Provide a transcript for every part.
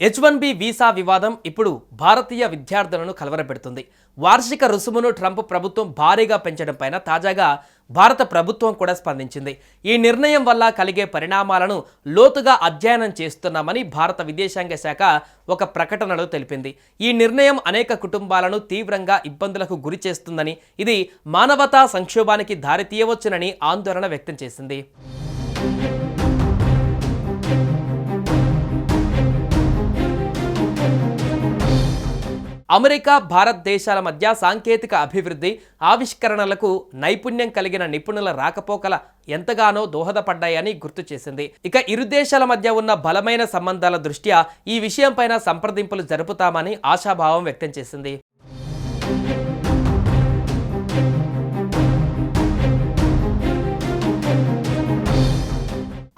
H one B visa వివాదం ఇప్పుడు భారతీయ విద్యార్థులను కలవరపెడుతుంది. వార్షిక రుసుమును ట్రంప్ ప్రభుత్వం భారీగా పెంచడం పైన తాజాగా భారత ప్రభుత్వం కూడా స్పందించింది. ఈ నిర్ణయం వల్ల కలిగే పరిణామాలను లోతుగా అధ్యయనం చేస్తున్నామని భారత విదేశాంగ శాఖ ఒక ప్రకటనలో తెలిపింది. ఈ నిర్ణయం అనేక కుటుంబాలను తీవ్రంగా ఇబ్బందులకు గురి చేస్తుందని ఇది మానవతా సంక్షోభానికి దారితీయవచ్చునని ఆందోళన వ్యక్తం చేసింది. అమెరికా భారత్ దేశాల మధ్య సాంకేతిక అభివృద్ధి ఆవిష్కరణలకు నైపుణ్యం కలిగిన నిపుణుల రాకపోకల ఎంతగానో దోహదపడ్డాయని గుర్తు చేసింది. ఇక ఇరు దేశాల మధ్య ఉన్న బలమైన సంబంధాల దృష్ట్యా ఈ విషయంపైన సంప్రదింపులు జరుపుతామని ఆశాభావం వ్యక్తం చేసింది.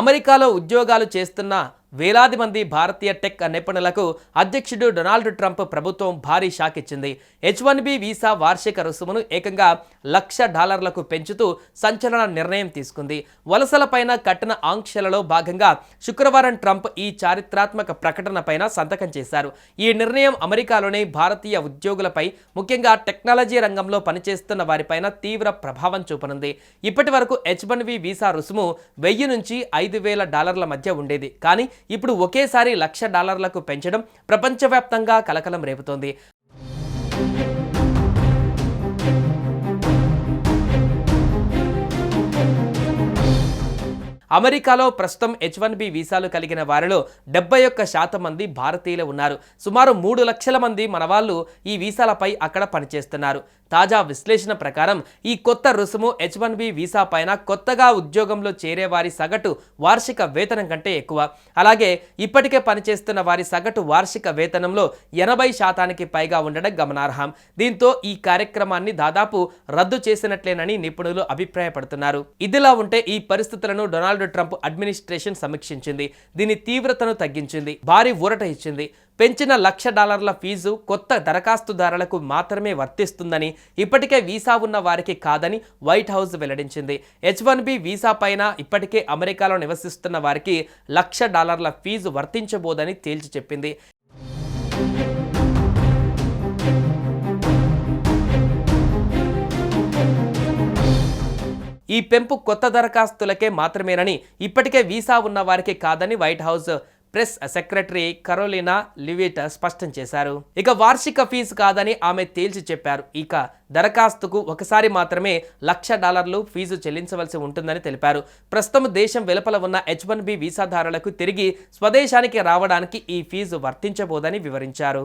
అమెరికాలో ఉద్యోగాలు చేస్తున్న వేలాది మంది భారతీయ టెక్ నిపుణులకు అధ్యక్షుడు డొనాల్డ్ ట్రంప్ ప్రభుత్వం భారీ షాక్ ఇచ్చింది. హెచ్ వన్ బి వీసా వార్షిక రుసుమును ఏకంగా లక్ష డాలర్లకు పెంచుతూ సంచలన నిర్ణయం తీసుకుంది. వలసలపైన కట్టిన ఆంక్షలలో భాగంగా శుక్రవారం ట్రంప్ ఈ చారిత్రాత్మక ప్రకటనపైన సంతకం చేశారు. ఈ నిర్ణయం అమెరికాలోని భారతీయ ఉద్యోగులపై ముఖ్యంగా టెక్నాలజీ రంగంలో పనిచేస్తున్న వారిపైన తీవ్ర ప్రభావం చూపనుంది. ఇప్పటి వరకు హెచ్ వన్ బి వీసా రుసుము వెయ్యి నుంచి ఐదు వేల డాలర్ల మధ్య ఉండేది. కానీ ఇప్పుడు ఒకేసారి లక్ష డాలర్లకు పెంచడం ప్రపంచవ్యాప్తంగా కలకలం రేపుతోంది. అమెరికాలో ప్రస్తుతం హెచ్ వన్ బి వీసాలు కలిగిన వారిలో డెబ్బై ఒక్క శాతం మంది భారతీయులు ఉన్నారు. సుమారు మూడు లక్షల మంది మన వాళ్ళు ఈ వీసాలపై అక్కడ పనిచేస్తున్నారు. తాజా విశ్లేషణ ప్రకారం ఈ కొత్త రుసుము హెచ్ వన్ బి వీసా పైన కొత్తగా ఉద్యోగంలో చేరే వారి సగటు వార్షిక వేతనం కంటే ఎక్కువ. అలాగే ఇప్పటికే పనిచేస్తున్న వారి సగటు వార్షిక వేతనంలో ఎనభై శాతానికి పైగా ఉండడం గమనార్హం. దీంతో ఈ కార్యక్రమాన్ని దాదాపు రద్దు చేసినట్లేనని నిపుణులు అభిప్రాయపడుతున్నారు. ఇదిలా ఉంటే ఈ పరిస్థితులను డొనాల్డ్ ట్రంప్ అడ్మినిస్ట్రేషన్ సమీక్షించింది. దీని తీవ్రతను తగ్గించింది. భారీ ఊరట ఇచ్చింది. పెంచిన లక్ష డాలర్ల ఫీజు కొత్త దరఖాస్తుదారులకు మాత్రమే వర్తిస్తుందని ఇప్పటికే వీసా ఉన్న వారికి కాదని వైట్ హౌస్ వెల్లడించింది. హెచ్ వన్ బి వీసా పైన ఇప్పటికే అమెరికాలో నివసిస్తున్న వారికి లక్ష డాలర్ల ఫీజు వర్తించబోదని తేల్చి చెప్పింది. ఈ పెంపు కొత్త దరఖాస్తులకే మాత్రమేనని ఇప్పటికే వీసా ఉన్న వారికి కాదని White House press secretary Karoline Leavitt స్పష్టం చేశారు. ఇక వార్షిక ఫీజు కాదని ఆమె తేల్చి చెప్పారు. ఇక దరఖాస్తుకు ఒకసారి మాత్రమే లక్ష డాలర్లు ఫీజు చెల్లించవలసి ఉంటుందని తెలిపారు. ప్రస్తుతం దేశం వెలుపల ఉన్న హెచ్ వన్ బి వీసాదారులకు తిరిగి స్వదేశానికి రావడానికి ఈ ఫీజు వర్తించబోదని వివరించారు.